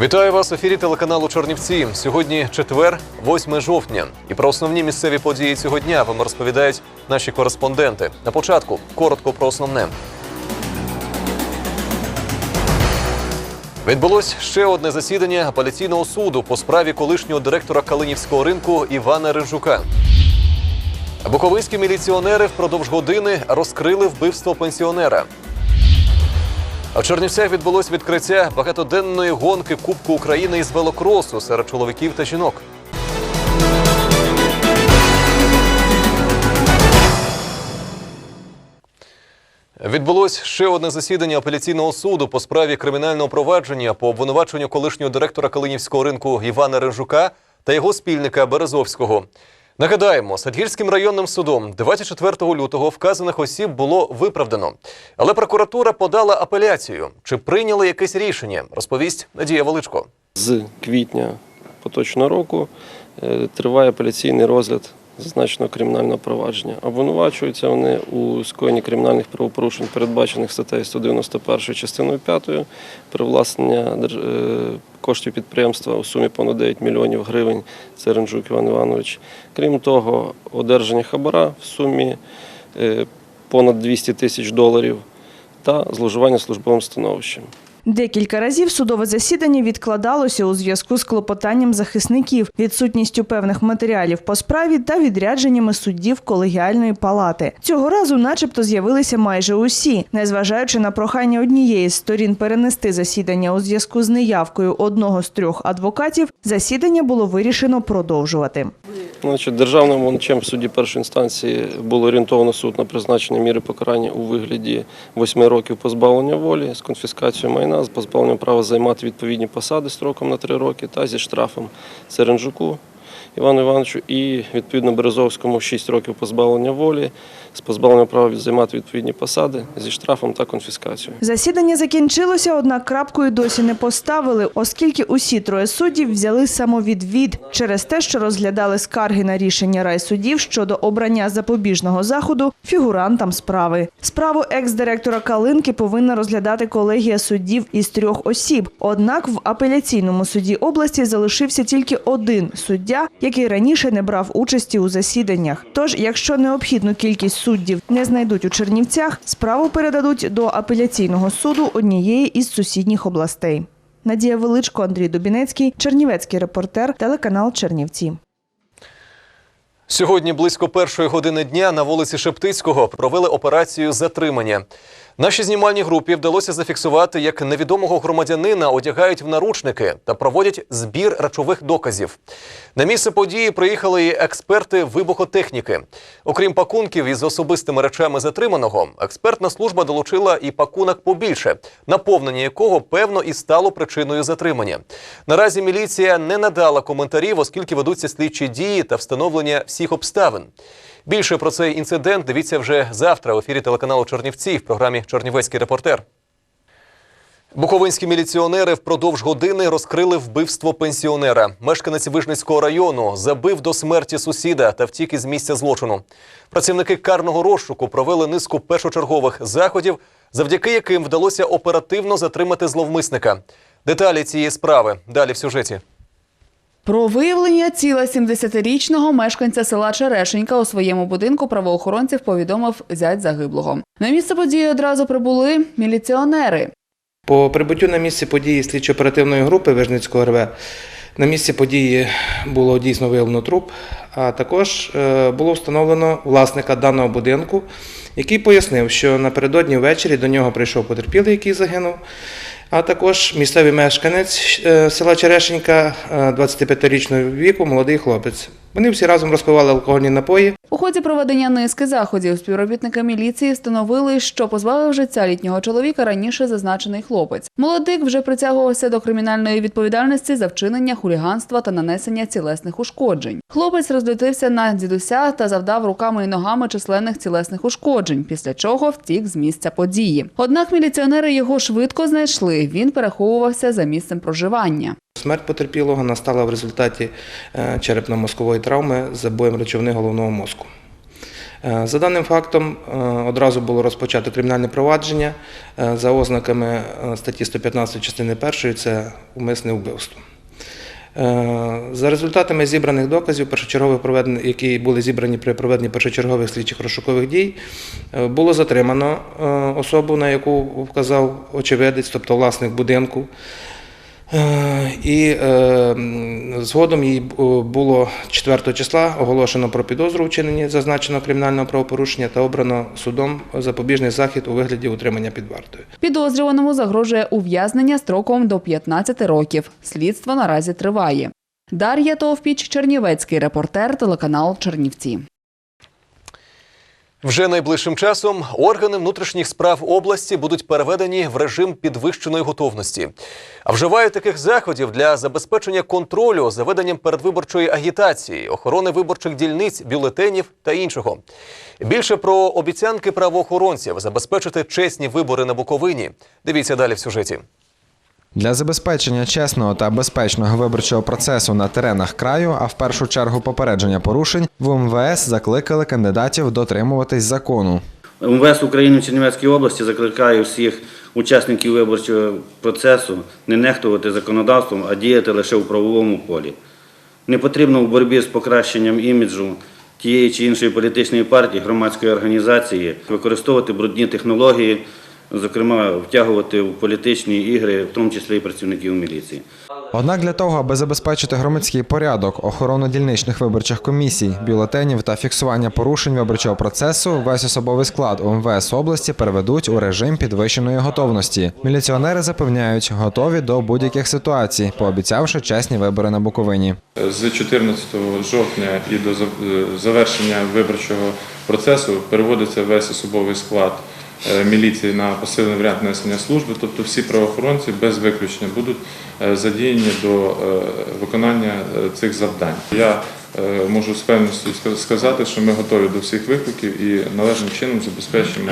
Вітаю вас в ефірі телеканалу Чорнівці. Сьогодні четвер, 8 жовтня. І про основні місцеві події цього дня вам розповідають наші кореспонденти. На початку коротко про основне. Відбулось ще одне засідання апеляційного суду по справі колишнього директора Калинівського ринку Івана Рижука. Буковинські міліціонери впродовж години розкрили вбивство пенсіонера. А в Чернівцях відбулось відкриття багатоденної гонки Кубку України із велокросу серед чоловіків та жінок. Відбулось ще одне засідання апеляційного суду по справі кримінального провадження по обвинуваченню колишнього директора Калинівського ринку Івана Рижука та його спільника Березовського. Нагадаємо, Садгірським районним судом 24 лютого вказаних осіб було виправдано. Але прокуратура подала апеляцію. Чи прийняли якесь рішення? Розповість Надія Величко. З квітня поточного року е, триває апеляційний розгляд зазначеного кримінального провадження. Обвинувачуються вони у скоєнні кримінальних правопорушень, передбачених статтею 191 частиною 5, привласнення е, коштів підприємства у сумі понад 9 мільйонів гривень. Це Ренджук Іван Іванович. Крім того, одержання хабара в сумі е, понад 200 тисяч доларів та зловживання службовим становищем. Декілька разів судове засідання відкладалося у зв'язку з клопотанням захисників, відсутністю певних матеріалів по справі та відрядженнями суддів колегіальної палати. Цього разу, начебто, з'явилися майже усі, незважаючи на прохання однієї з сторін перенести засідання у зв'язку з неявкою одного з трьох адвокатів. Засідання було вирішено продовжувати. Значить, державним волончем в суді першої інстанції було орієнтовано суд на призначення міри покарання у вигляді 8 років позбавлення волі з конфіскацією майна, з позбавленням права займати відповідні посади строком на три роки та зі штрафом Серенжуку Івану Івановичу і відповідно Березовському 6 років позбавлення волі з позбавленням права займати відповідні посади зі штрафом та конфіскацією. Засідання закінчилося, однак крапкою досі не поставили, оскільки усі троє суддів взяли самовідвід через те, що розглядали скарги на рішення райсудів щодо обрання запобіжного заходу фігурантам справи. Справу екс-директора Калинки повинна розглядати колегія суддів із трьох осіб. Однак в апеляційному суді області залишився тільки один суддя, який раніше не брав участі у засіданнях. Тож, якщо необхідну кількість суддів не знайдуть у Чернівцях, справу передадуть до апеляційного суду однієї із сусідніх областей. Надія Величко, Андрій Дубінецький, Чернівецький репортер, телеканал Чернівці. Сьогодні близько першої години дня на вулиці Шептицького провели операцію затримання. Нашій знімальній групі вдалося зафіксувати, як невідомого громадянина одягають в наручники та проводять збір речових доказів. На місце події приїхали і експерти вибухотехніки. Окрім пакунків із особистими речами затриманого, експертна служба долучила і пакунок побільше, наповнення якого певно і стало причиною затримання. Наразі міліція не надала коментарів, оскільки ведуться слідчі дії та встановлення всіх обставин. Більше про цей інцидент дивіться вже завтра в ефірі телеканалу Чернівці в програмі Чернівецький репортер. Буковинські міліціонери впродовж години розкрили вбивство пенсіонера. Мешканець Вижницького району забив до смерті сусіда та втік із місця злочину. Працівники карного розшуку провели низку першочергових заходів, завдяки яким вдалося оперативно затримати зловмисника. Деталі цієї справи далі в сюжеті. Про виявлення тіла 70-річного мешканця села Черешенька у своєму будинку правоохоронців повідомив зять загиблого. На місце події одразу прибули міліціонери. По прибуттю на місце події слідчо-оперативної групи Вижницького РВ на місці події було дійсно виявлено труп, а також е, було встановлено власника даного будинку, який пояснив, що напередодні ввечері до нього прийшов потерпілий, який загинув, а також місцевий мешканець е, села Черешенька, е, 25-річного віку, молодий хлопець. Вони всі разом розпивали алкогольні напої. У ході проведення низки заходів співробітники міліції встановили, що позбавив життя літнього чоловіка раніше зазначений хлопець. Молодик вже притягувався до кримінальної відповідальності за вчинення хуліганства та нанесення цілесних ушкоджень. Хлопець розлютився на дідуся та завдав руками і ногами численних цілесних ушкоджень, після чого втік з місця події. Однак міліціонери його швидко знайшли. Він переховувався за місцем проживання. Смерть потерпілого настала в результаті е, черепно-мозкової травми з забоєм речовини головного мозку. Е, За даним фактом е, одразу було розпочато кримінальне провадження за ознаками статті 115 частини 1 це умисне вбивство. За результатами зібраних доказів, які були зібрані при проведенні першочергових слідчих розшукових дій, було затримано особу, на яку вказав очевидець, тобто власник будинку. Е, І е, згодом їй було 4 числа оголошено про підозру у вчиненні зазначеного кримінального правопорушення та обрано судом запобіжний захід у вигляді утримання під вартою. Підозрюваному загрожує ув'язнення строком до 15 років. Слідство наразі триває. Дар'я Товпіч, Чернівецький репортер, телеканал Чернівці. Вже найближчим часом органи внутрішніх справ області будуть переведені в режим підвищеної готовності. А вживають таких заходів для забезпечення контролю за веденням передвиборчої агітації, охорони виборчих дільниць, бюлетенів та іншого. Більше про обіцянки правоохоронців забезпечити чесні вибори на Буковині. Дивіться далі в сюжеті. Для забезпечення чесного та безпечного виборчого процесу на теренах краю, а в першу чергу попередження порушень, в МВС закликали кандидатів дотримуватись закону. МВС України в Чернівецькій області закликає всіх учасників виборчого процесу не нехтувати законодавством, а діяти лише у правовому полі. Не потрібно в боротьбі з покращенням іміджу тієї чи іншої політичної партії, громадської організації використовувати брудні технології, зокрема втягувати в політичні ігри, в тому числі і працівників міліції. Однак для того, аби забезпечити громадський порядок, охорону дільничних виборчих комісій, бюлетенів та фіксування порушень виборчого процесу, весь особовий склад УМВС області переведуть у режим підвищеної готовності. Міліціонери запевняють, готові до будь-яких ситуацій, пообіцявши чесні вибори на Буковині. З 14 жовтня і до завершення виборчого процесу переводиться весь особовий склад е, міліції на посилений варіант несення служби, тобто всі правоохоронці без виключення будуть е, задіяні до е, виконання е, цих завдань. Я е, можу з певністю сказати, що ми готові до всіх викликів і належним чином забезпечимо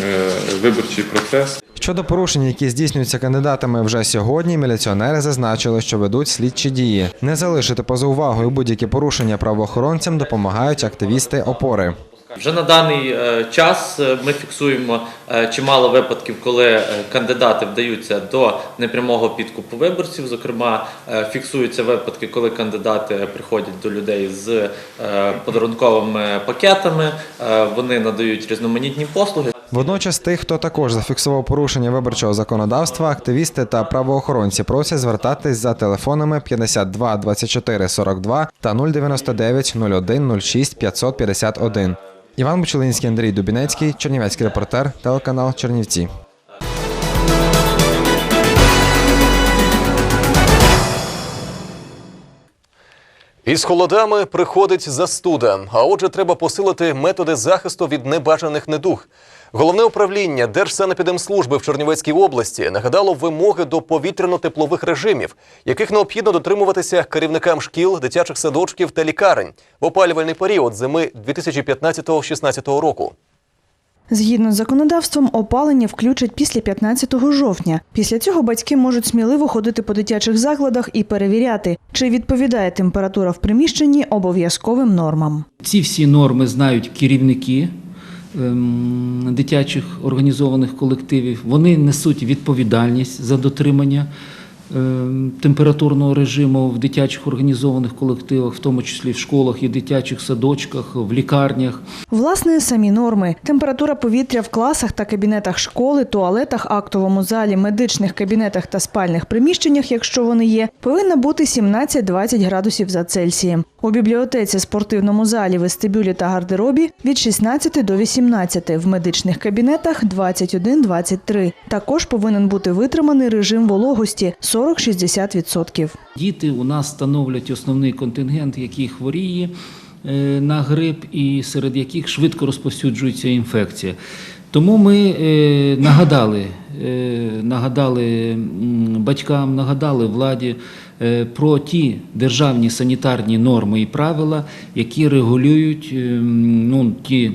е, виборчий процес. Щодо порушень, які здійснюються кандидатами вже сьогодні, міліціонери зазначили, що ведуть слідчі дії. Не залишити поза увагою будь-які порушення правоохоронцям допомагають активісти опори. Вже на даний е, час е, ми фіксуємо е, чимало випадків, коли кандидати вдаються до непрямого підкупу виборців. Зокрема, фіксуються випадки, коли кандидати приходять до людей з подарунковими пакетами, вони надають різноманітні послуги. Водночас тих, хто також зафіксував порушення виборчого законодавства, активісти та правоохоронці просять звертатись за телефонами 52 24 42 та 099 01 06 551. Іван Бучелинський, Андрій Дубінецький, Чернівецький репортер, телеканал Чернівці. Із холодами приходить застуда, а отже, треба посилити методи захисту від небажаних недуг. Головне управління Держсанепідемслужби в Чернівецькій області нагадало вимоги до повітряно-теплових режимів, яких необхідно дотримуватися керівникам шкіл, дитячих садочків та лікарень в опалювальний період зими 2015-16 року. Згідно з законодавством, опалення включать після 15 жовтня. Після цього батьки можуть сміливо ходити по дитячих закладах і перевіряти, чи відповідає температура в приміщенні обов'язковим нормам. Ці всі норми знають керівники дитячих організованих колективів. Вони несуть відповідальність за дотримання ем, температурного режиму в дитячих організованих колективах, в тому числі в школах і дитячих садочках, в лікарнях. Власне, самі норми. Температура повітря в класах та кабінетах школи, туалетах, актовому залі, медичних кабінетах та спальних приміщеннях, якщо вони є, повинна бути 17-20 градусів за Цельсієм. У бібліотеці, спортивному залі, вестибюлі та гардеробі від 16 до 18, в медичних кабінетах 21-23. Також повинен бути витриманий режим вологості 40-60%. Діти у нас становлять основний контингент, який хворіє е, на грип і серед яких швидко розповсюджується інфекція. Тому ми е, нагадали е, нагадали батькам, нагадали владі про ті державні санітарні норми і правила, які регулюють е, ну, ті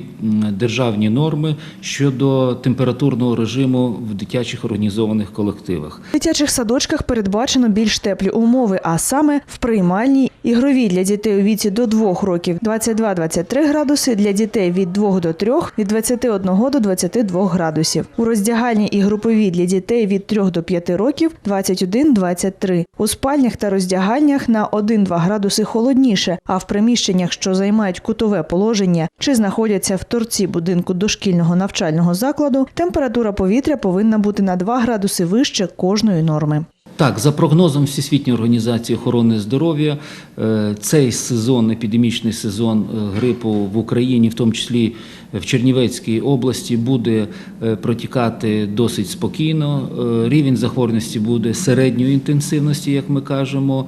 державні норми щодо температурного режиму в дитячих організованих колективах. В дитячих садочках передбачено більш теплі умови, а саме в приймальній ігровій для дітей у віці до 2 років 22-23 градуси, для дітей від 2 до 3 від 21 до 22 градусів. У роздягальній і груповій для дітей від 3 до 5 років 21-23. У спальнях та роздягальнях на 1-2 градуси холодніше, а в приміщеннях, що займають кутове положення чи знаходяться в торці будинку дошкільного навчального закладу, температура повітря повинна бути на 2 градуси вище кожної норми. Так, за прогнозом Всесвітньої організації охорони здоров'я, е, цей сезон, епідемічний сезон е, грипу в Україні, в тому числі в Чернівецькій області, буде е, протікати досить спокійно. Рівень захворюваності буде середньої інтенсивності, як ми кажемо.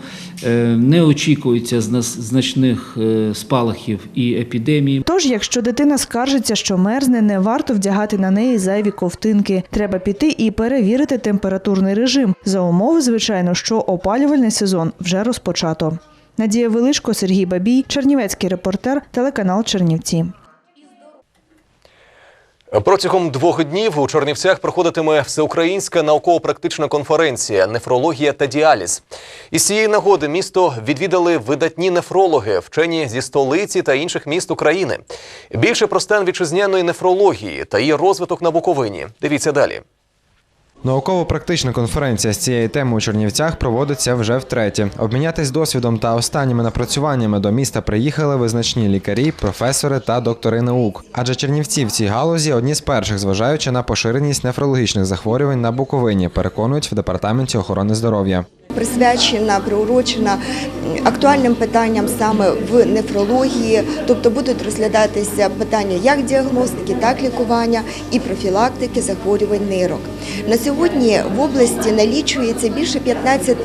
Не очікується зна- значних спалахів і епідемій. Тож, якщо дитина скаржиться, що мерзне, не варто вдягати на неї зайві ковтинки. Треба піти і перевірити температурний режим за умови, звичайно, що опалювальний сезон вже розпочато. Надія Величко, Сергій Бабій, Чернівецький репортер, телеканал Чернівці. Протягом двох днів у Чернівцях проходитиме всеукраїнська науково-практична конференція Нефрологія та діаліз. Із цієї нагоди місто відвідали видатні нефрологи, вчені зі столиці та інших міст України. Більше про стан вітчизняної нефрології та її розвиток на Буковині. Дивіться далі. Науково-практична конференція з цієї теми у Чернівцях проводиться вже втретє. Обмінятись досвідом та останніми напрацюваннями до міста приїхали визначні лікарі, професори та доктори наук. Адже Чернівці в цій галузі одні з перших, зважаючи на поширеність нефрологічних захворювань на Буковині, переконують в департаменті охорони здоров'я. Присвячена, приурочена актуальним питанням саме в нефрології, тобто будуть розглядатися питання як діагностики, так лікування і профілактики захворювань нирок. На сьогодні в області налічується більше 15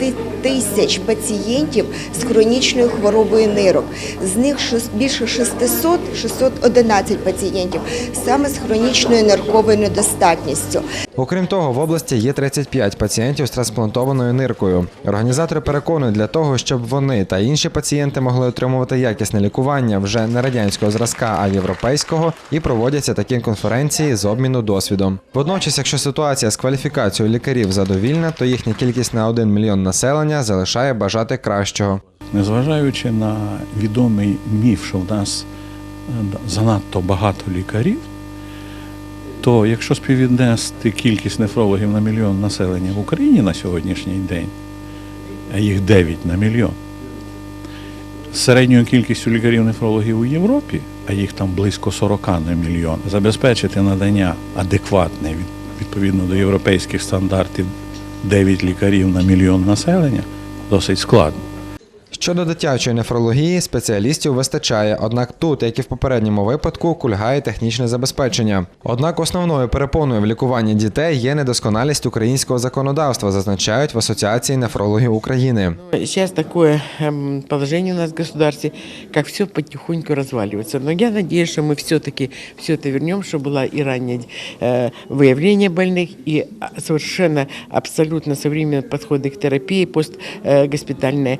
тисяч пацієнтів з хронічною хворобою нирок. З них більше 600 611 пацієнтів саме з хронічною нирковою недостатністю. Окрім того, в області є 35 пацієнтів з трансплантованою ниркою. Організатори переконують, для того, щоб вони та інші пацієнти могли отримувати якісне лікування вже не радянського зразка, а європейського, і проводяться такі конференції з обміну досвідом. Водночас, якщо ситуація з кваліфікацією лікарів задовільна, то їхня кількість на 1 мільйон населення залишає бажати кращого. Незважаючи на відомий міф, що в нас е, занадто багато лікарів, то якщо співвіднести кількість нефрологів на мільйон населення в Україні на сьогоднішній день, а їх 9 на мільйон, середньою кількістю лікарів-нефрологів у Європі, а їх там близько 40 на мільйон, забезпечити надання адекватне відповідно до європейських стандартів 9 лікарів на мільйон населення досить складно. Щодо дитячої нефрології, спеціалістів вистачає, однак тут, як і в попередньому випадку, кульгає технічне забезпечення. Однак основною перепоною в лікуванні дітей є недосконалість українського законодавства, зазначають в Асоціації нефрологів України. Сейчас такое эм, положение у нас в государстве, как все потихоньку разваливается. Но я надеюсь, что мы все-таки все это вернем, чтобы было и раннее э, выявление больных, и а, совершенно абсолютно современные подходы к терапии, постгоспитальная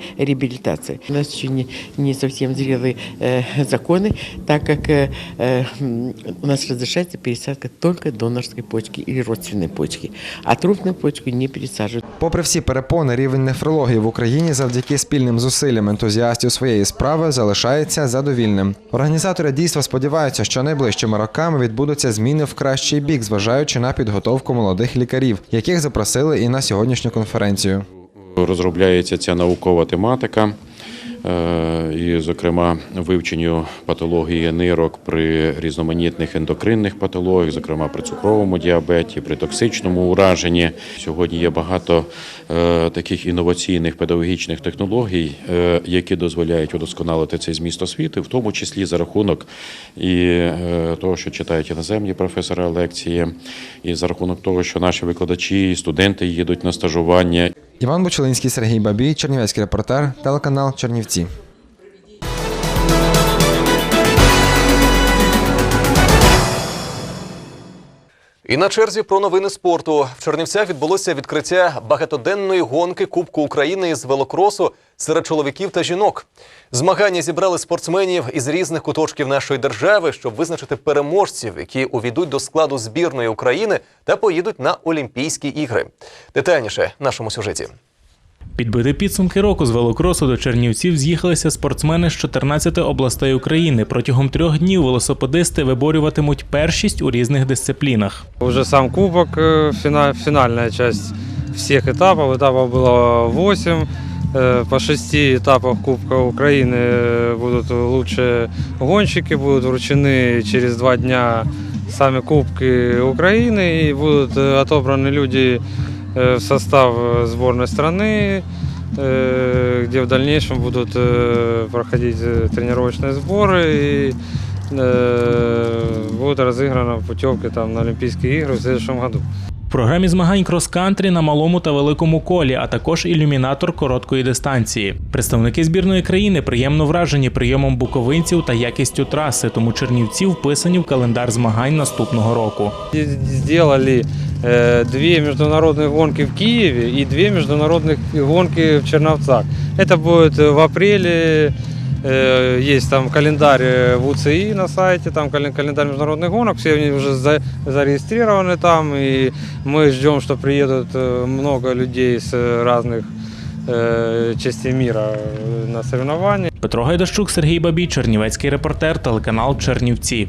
реабилитация. У нас еще не, не совсем зрелые э, законы, так как э, э, м, у нас разрешается пересадка только донорской почки или родственной почки, а трупную почку не пересаживают. Попри всі перепони, рівень нефрології в Україні завдяки спільним зусиллям ентузіастів своєї справи залишається задовільним. Організатори дійства сподіваються, що найближчими роками відбудуться зміни в кращий бік, зважаючи на підготовку молодих лікарів, яких запросили і на сьогоднішню конференцію. розробляється ця наукова тематика, е, і, зокрема, вивченню патології нирок при різноманітних ендокринних патологіях, зокрема при цукровому діабеті, при токсичному ураженні. Сьогодні є багато е, таких інноваційних педагогічних технологій, е, які дозволяють удосконалити цей зміст освіти, в тому числі за рахунок і того, що читають іноземні професори лекції, і за рахунок того, що наші викладачі і студенти їдуть на стажування Іван Бучелинський, Сергій Бабій, Чернівецький репортер, телеканал Чернівці. І на черзі про новини спорту в Чернівцях відбулося відкриття багатоденної гонки Кубку України із велокросу серед чоловіків та жінок. Змагання зібрали спортсменів із різних куточків нашої держави, щоб визначити переможців, які увійдуть до складу збірної України та поїдуть на Олімпійські ігри. Детальніше в нашому сюжеті. Підбити підсумки року з велокросу до Чернівців з'їхалися спортсмени з 14 областей України. Протягом трьох днів велосипедисти виборюватимуть першість у різних дисциплінах. Уже сам кубок, э, фина- финальная часть всех этапов. Этапов было 8. Э, По шести этапах Кубка Украины э, будут лучшие гонщики, будут вручены через два дня сами Кубки Украины и будут э, отобраны люди э, в состав э, сборной страны, э, где в дальнейшем будут э, проходить э, тренировочные сборы и э, будут разыграны путевки там, на Олимпийские игры в следующем году. В програмі змагань крос-кантрі на малому та великому колі, а також ілюмінатор короткої дистанції. Представники збірної країни приємно вражені прийомом буковинців та якістю траси, тому Чернівці вписані в календар змагань наступного року. И Сделали э, две международные гонки в Киеве и две международных гонки в Черновцах. Это будет э, в апреле. э, Есть там календарь э, в УЦИ на сайте, там кален- календарь международных гонок, все они уже за- зарегистрированы там, и мы ждем, что приедут э, много людей с э, разных э, частей мира э, на соревнования. Петро Гайдащук, Сергій Бабій, Чернівецький репортер, телеканал Чернівці.